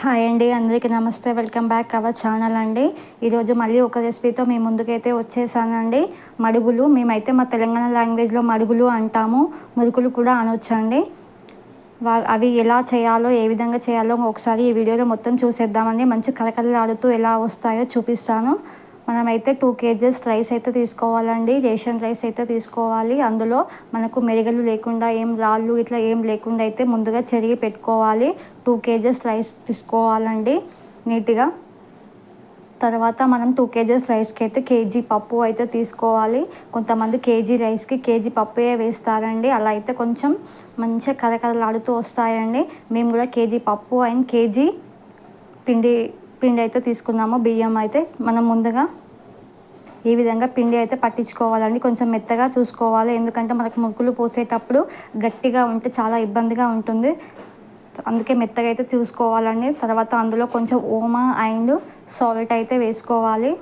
Hi అండి అందరికీ నమస్తే. వెల్కమ్ బ్యాక్ అవర్ ఛానల్ అండి. ఈరోజు మళ్ళీ ఒక రెసిపీతో మీ ముందుకైతే వచ్చేసానండి. మడుగులు మేమైతే మా తెలంగాణ లాంగ్వేజ్లో మడుగులు అంటాము. మురుకులు కూడా అనొచ్చండి. అవి ఎలా చేయాలో ఏ విధంగా చేయాలో ఒకసారి ఈ వీడియోలో మొత్తం చూసేద్దామండి. మంచి కలకలలాడుతూ ఎలా వస్తాయో చూపిస్తాను. మనమైతే టూ కేజెస్ రైస్ అయితే తీసుకోవాలండి. రేషన్ రైస్ అయితే తీసుకోవాలి. అందులో మనకు మెరుగలు లేకుండా ఏం రాళ్ళు ఇట్లా ఏం లేకుండా అయితే ముందుగా చెరిగి పెట్టుకోవాలి. టూ కేజెస్ రైస్ తీసుకోవాలండి నీట్గా. తర్వాత మనం టూ కేజెస్ రైస్కి అయితే కేజీ పప్పు అయితే తీసుకోవాలి. కొంతమంది కేజీ రైస్కి కేజీ పప్పుయే వేస్తారండి. అలా అయితే కొంచెం మంచిగా కరకరలాడుతూ వస్తాయండి. మేము కూడా కేజీ పప్పు అండ్ కేజీ పిండి పిండి అయితే తీసుకున్నాము బియ్యం అయితే మనం ముందుగా ఈ విధంగా పిండి అయితే పట్టించుకోవాలండి. కొంచెం మెత్తగా చూసుకోవాలి. ఎందుకంటే మనకు ముగ్గులు పోసేటప్పుడు గట్టిగా ఉంటే చాలా ఇబ్బందిగా ఉంటుంది. అందుకే మెత్తగా అయితే చూసుకోవాలండి. తర్వాత అందులో కొంచెం ఓమా అండ్ సాల్ట్ అయితే వేసుకోవాలి.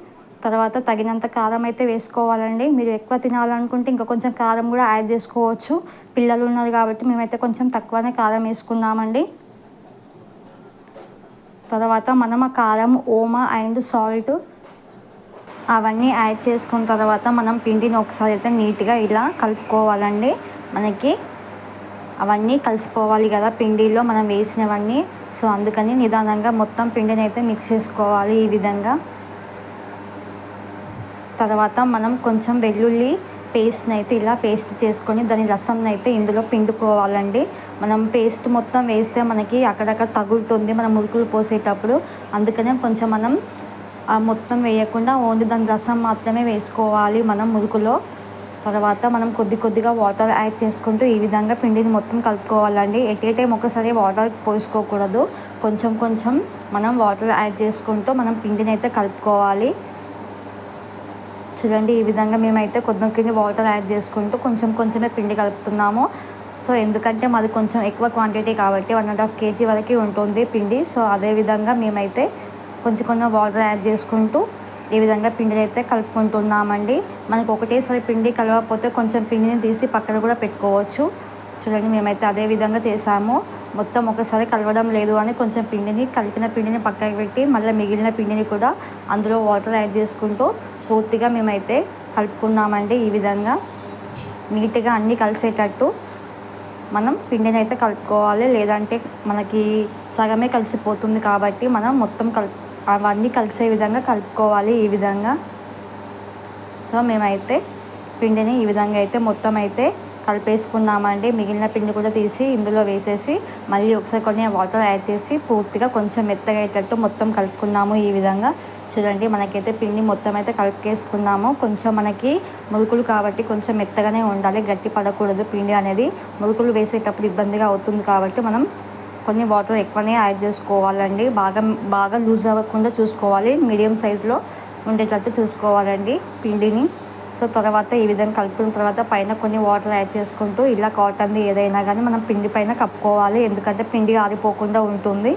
తర్వాత తగినంత కారం అయితే వేసుకోవాలండి. మీరు ఎక్కువ తినాలనుకుంటే ఇంకా కొంచెం కారం కూడా యాడ్ చేసుకోవచ్చు. పిల్లలు ఉన్నారు కాబట్టి మేమైతే కొంచెం తక్కువనే కారం వేసుకున్నామండి తర్వాత మనం ఆ కారం ఓమా అండ్ సాల్ట్ అవన్నీ యాడ్ చేసుకున్న తర్వాత మనం పిండిని ఒకసారి అయితే నీట్గా ఇలా కలుపుకోవాలండి. మనకి అవన్నీ కలిసిపోవాలి కదా పిండిలో మనం వేసినవన్నీ. సో అందుకని నిదానంగా మొత్తం పిండిని అయితే మిక్స్ చేసుకోవాలి ఈ విధంగా. తర్వాత మనం కొంచెం వెల్లుల్లి పేస్ట్ని అయితే ఇలా పేస్ట్ చేసుకొని దాని రసంని అయితే ఇందులో పిండుకోవాలండి. మనం పేస్ట్ మొత్తం వేస్తే మనకి అక్కడక్కడ తగులుతుంది మనం మురుకులు పోసేటప్పుడు. అందుకనే కొంచెం మనం మొత్తం వేయకుండా ఓన్లీ దాని రసం మాత్రమే వేసుకోవాలి మనం మురుకులో. తర్వాత మనం కొద్ది కొద్దిగా వాటర్ యాడ్ చేసుకుంటూ ఈ విధంగా పిండిని మొత్తం కలుపుకోవాలండి. ఎట్ ఏ టైం ఒకసారి వాటర్ పోసుకోకూడదు. కొంచెం కొంచెం మనం వాటర్ యాడ్ చేసుకుంటూ మనం పిండిని అయితే కలుపుకోవాలి. చూడండి ఈ విధంగా మేమైతే కొద్ది కింద వాటర్ యాడ్ చేసుకుంటూ కొంచెం కొంచెమే పిండి కలుపుతున్నాము. సో ఎందుకంటే మాది కొంచెం ఎక్కువ క్వాంటిటీ కాబట్టి వన్ అండ్ హాఫ్ కేజీ వరకు ఉంటుంది పిండి. సో అదే విధంగా మేమైతే కొంచెం కొంచెం వాటర్ యాడ్ చేసుకుంటూ ఈ విధంగా పిండిని అయితే కలుపుకుంటున్నామండి. మనకు ఒకటేసారి పిండి కలవకపోతే కొంచెం పిండిని తీసి పక్కన కూడా పెట్టుకోవచ్చు. చూడండి మేమైతే అదే విధంగా చేసాము. మొత్తం ఒకసారి కలవడం లేదు అని కొంచెం పిండిని కలిపిన పిండిని పక్కకి పెట్టి మళ్ళీ మిగిలిన పిండిని కూడా అందులో వాటర్ యాడ్ చేసుకుంటూ పూర్తిగా మేమైతే కలుపుకున్నామండి ఈ విధంగా. నీట్గా అన్నీ కలిసేటట్టు మనం పిండిని అయితే కలుపుకోవాలి. లేదంటే మనకి సగమే కలిసిపోతుంది కాబట్టి మనం మొత్తం కలుపు అవన్నీ కలిసే విధంగా కలుపుకోవాలి ఈ విధంగా. సో మేమైతే పిండిని ఈ విధంగా అయితే మొత్తం అయితే కలిపేసుకుందామండి. మిగిలిన పిండి కూడా తీసి ఇందులో వేసేసి మళ్ళీ ఒకసారి కొన్ని వాటర్ యాడ్ చేసి పూర్తిగా కొంచెం మెత్తగా అయ్యేటట్టు మొత్తం కలుపుకున్నాము ఈ విధంగా. చూడండి మనకైతే పిండి మొత్తం అయితే కలిపేసుకున్నాము. కొంచెం మనకి మురుకులు కాబట్టి కొంచెం మెత్తగానే ఉండాలి. గట్టి పడకూడదు పిండి అనేది. మురుకులు వేసేటప్పుడు ఇబ్బందిగా అవుతుంది కాబట్టి మనం కొన్ని వాటర్ ఎక్కువనే యాడ్ చేసుకోవాలండి. బాగా బాగా లూజ్ అవ్వకుండా చూసుకోవాలి. మీడియం సైజులో ఉండేటట్టు చూసుకోవాలండి పిండిని. సో తర్వాత ఈ విధంగా కలుపుకున్న తర్వాత పైన కొన్ని వాటర్ యాడ్ చేసుకుంటూ ఇలా కాటన్ది ఏదైనా కానీ మనం పిండి పైన కప్పుకోవాలి. ఎందుకంటే పిండి ఆరిపోకుండా ఉంటుంది.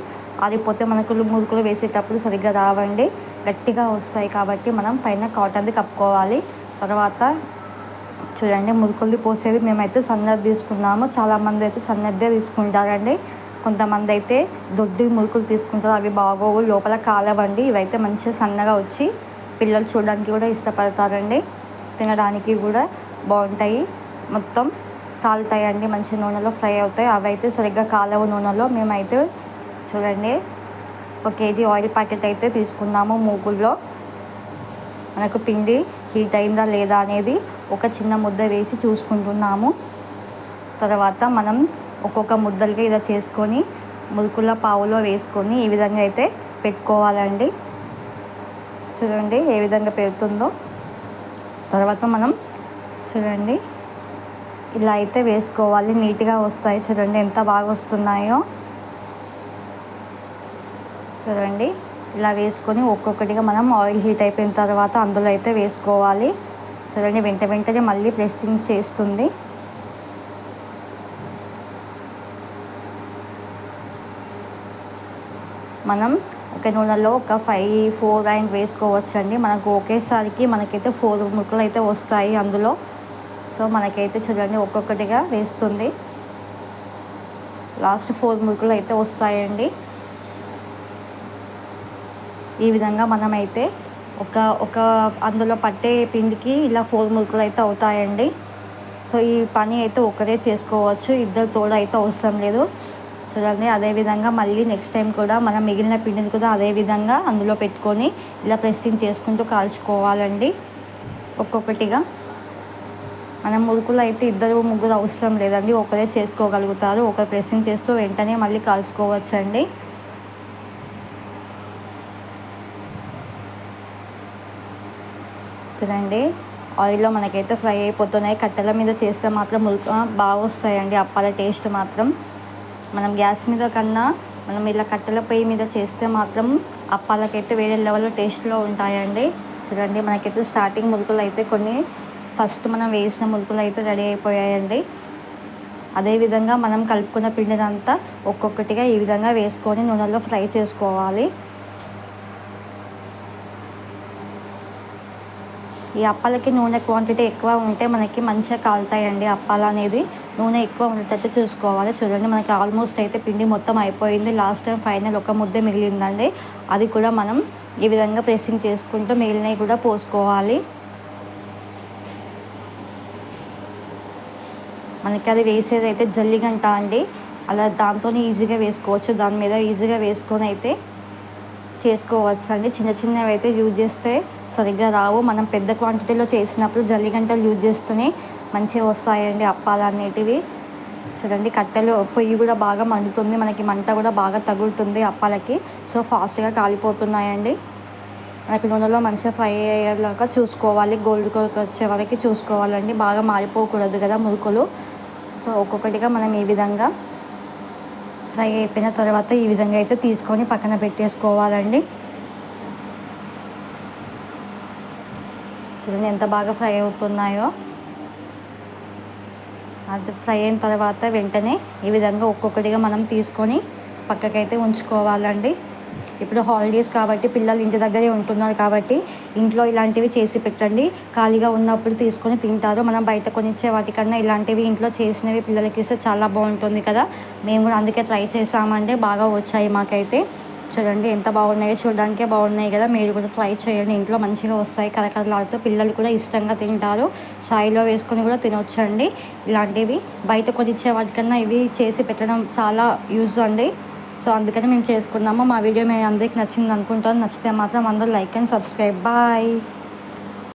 ఆరిపోతే మనకు మురుకులు వేసేటప్పుడు సరిగ్గా రావండి. గట్టిగా వస్తాయి కాబట్టి మనం పైన కాటన్ది కప్పుకోవాలి. తర్వాత చూడండి మురుకులు పోసేది మేమైతే సన్నది తీసుకున్నాము. చాలామంది అయితే సన్నద్దే తీసుకుంటారండి. కొంతమంది అయితే దొడ్డి మురుకులు తీసుకుంటారు. అవి బాగోవు. లోపల కాలవండి. ఇవైతే మంచిగా సన్నగా వచ్చి పిల్లలు చూడడానికి కూడా ఇష్టపడతారండి. తినడానికి కూడా బాగుంటాయి. మొత్తం కాలుతాయండి మంచి నూనెలో ఫ్రై అవుతాయి. అవి అయితే సరిగ్గా కాలవు నూనెలో మేమైతే చూడండి ఒక కేజీ ఆయిల్ ప్యాకెట్ అయితే తీసుకున్నాము మూగుల్లో మనకు పిండి హీట్ అయిందా లేదా అనేది ఒక చిన్న ముద్ద వేసి చూసుకుంటున్నాము. తర్వాత మనం ఒక్కొక్క ముద్దలుగా ఇలా చేసుకొని మురుకుల పావులో వేసుకొని ఈ విధంగా అయితే పెట్టుకోవాలండి. చూడండి ఏ విధంగా పెడుతుందో తర్వాత మనం చూడండి. ఇలా అయితే వేసుకోవాలి. నీట్గా వస్తాయి. చూడండి ఎంత బాగా వస్తున్నాయో. చూడండి. ఇలా వేసుకొని ఒక్కొక్కటిగా మనం ఆయిల్ హీట్ అయిపోయిన తర్వాత అందులో అయితే వేసుకోవాలి. చూడండి. వెంట వెంటనే మళ్ళీ ప్రెస్సింగ్ చేస్తుంది. మనం ఒక నూనెలో ఒక ఫైవ్ ఫోర్ అండ్ వేసుకోవచ్చండి. మనకు ఒకేసారికి మనకైతే ఫోర్ ముక్కలు అయితే వస్తాయి అందులో. సో మనకైతే చూడండి ఒక్కొక్కటిగా వేస్తుంది. లాస్ట్ ఫోర్ ముక్కలు అయితే వస్తాయండి. ఈ విధంగా మనమైతే ఒక ఒక అందులో పట్టే పిండికి ఇలా ఫోర్ మురుకులు అయితే అవుతాయండి. సో ఈ పని అయితే ఒకరే చేసుకోవచ్చు. ఇద్దరు తోడు అయితే అవసరం లేదు. చూడండి అదేవిధంగా మళ్ళీ నెక్స్ట్ టైం కూడా మనం మిగిలిన పిండిని కూడా అదే విధంగా అందులో పెట్టుకొని ఇలా ప్రెస్సింగ్ చేసుకుంటూ కాల్చుకోవాలండి. ఒక్కొక్కటిగా. మనం మురుకులు అయితే ఇద్దరు ముగ్గురు అవసరం లేదండి ఒకరే చేసుకోగలుగుతారు ఒకరు ప్రెస్సింగ్ చేస్తూ వెంటనే మళ్ళీ కాల్చుకోవచ్చండి. చూడండి ఆయిల్లో మనకైతే ఫ్రై అయిపోతున్నాయి కట్టెల మీద చేస్తే మాత్రం మురుకు బాగా వస్తాయండి అప్పాల టేస్ట్ మాత్రం. మనం గ్యాస్ మీద కన్నా మనం ఇలా కట్టెల పొయ్యి మీద చేస్తే మాత్రం అప్పాలకైతే వేరే లెవెల్లో టేస్ట్లో ఉంటాయండి. చూడండి మనకైతే స్టార్టింగ్ మురుకులు అయితే కొన్ని ఫస్ట్ మనం వేసిన మురుకులు అయితే రెడీ అయిపోయాయండి. అదేవిధంగా మనం కలుపుకున్న పిండినంతా ఒక్కొక్కటిగా ఈ విధంగా వేసుకొని నూనెలో ఫ్రై చేసుకోవాలి. ఈ అప్పాలకి నూనె క్వాంటిటీ ఎక్కువ ఉంటే మనకి మంచిగా కాలుతాయండి అప్పాలు అనేది. నూనె ఎక్కువ ఉండేటట్టు చూసుకోవాలి. చూడండి మనకి ఆల్మోస్ట్ అయితే పిండి మొత్తం అయిపోయింది. లాస్ట్ టైం ఫైనల్ ఒక ముద్ద మిగిలిందండి. అది కూడా మనం ఈ విధంగా ప్రెస్సింగ్ చేసుకుంటూ మిగిలినవి కూడా పోసుకోవాలి. మనకి అది వేసేది అయితే జల్లిగంట అండి. అలా దాంతో ఈజీగా వేసుకోవచ్చు. దాని మీద ఈజీగా వేసుకొని అయితే చేసుకోవచ్చు అండి చిన్న చిన్నవి అయితే యూజ్ చేస్తే సరిగ్గా రావు. మనం పెద్ద క్వాంటిటీలో చేసినప్పుడు జల్లిగంటలు యూజ్ చేస్తేనే మంచిగా వస్తాయండి అప్పాలు అనేటివి. చూడండి కట్టెలు పొయ్యి కూడా బాగా మండుతుంది. మనకి మంట కూడా బాగా తగులుతుంది అప్పాలకి. సో ఫాస్ట్గా కాలిపోతున్నాయండి. మనకి నూనెలో మంచిగా ఫ్రై అయ్యేలాగా చూసుకోవాలి. గోల్డ్ కొరకు వచ్చే వరకు చూసుకోవాలండి. బాగా మారిపోకూడదు కదా మురుకులు. సో ఒక్కొక్కటిగా మనం ఈ విధంగా ఫ్రై అయిపోయిన తర్వాత ఈ విధంగా అయితే తీసుకొని పక్కన పెట్టేసుకోవాలండి. చూడండి ఎంత బాగా ఫ్రై అవుతున్నాయో. అది ఫ్రై అయిన తర్వాత వెంటనే ఈ విధంగా ఒక్కొక్కటిగా మనం తీసుకొని పక్కకైతే ఉంచుకోవాలండి. ఇప్పుడు హాలిడేస్ కాబట్టి పిల్లలు ఇంటి దగ్గరే ఉంటున్నారు కాబట్టి ఇంట్లో ఇలాంటివి చేసి పెట్టండి. ఖాళీగా ఉన్నప్పుడు తీసుకొని తింటారు. మనం బయట కొనిచ్చే వాటికన్నా ఇలాంటివి ఇంట్లో చేసినవి పిల్లలకి ఇస్తే చాలా బాగుంటుంది కదా. మేము కూడా అందుకే ట్రై చేసామంటే బాగా వచ్చాయి మాకైతే. చూడండి ఎంత బాగున్నాయో చూడడానికే బాగున్నాయి కదా. మీరు కూడా ట్రై చేయండి. ఇంట్లో మంచిగా వస్తాయి. కరకరలాడుతూ పిల్లలు కూడా ఇష్టంగా తింటారు. చాయ్లో వేసుకొని కూడా తినొచ్చండి. ఇలాంటివి బయట కొనిచ్చే వాటికన్నా ఇవి చేసి పెట్టడం చాలా యూజ్ అండి. సో అందుకని మేము చేసుకున్నాము మా వీడియో మేము అందరికి నచ్చింది అనుకుంటాను. నచ్చితే మాత్రం అందరూ లైక్ అండ్ సబ్స్క్రైబ్. బాయ్.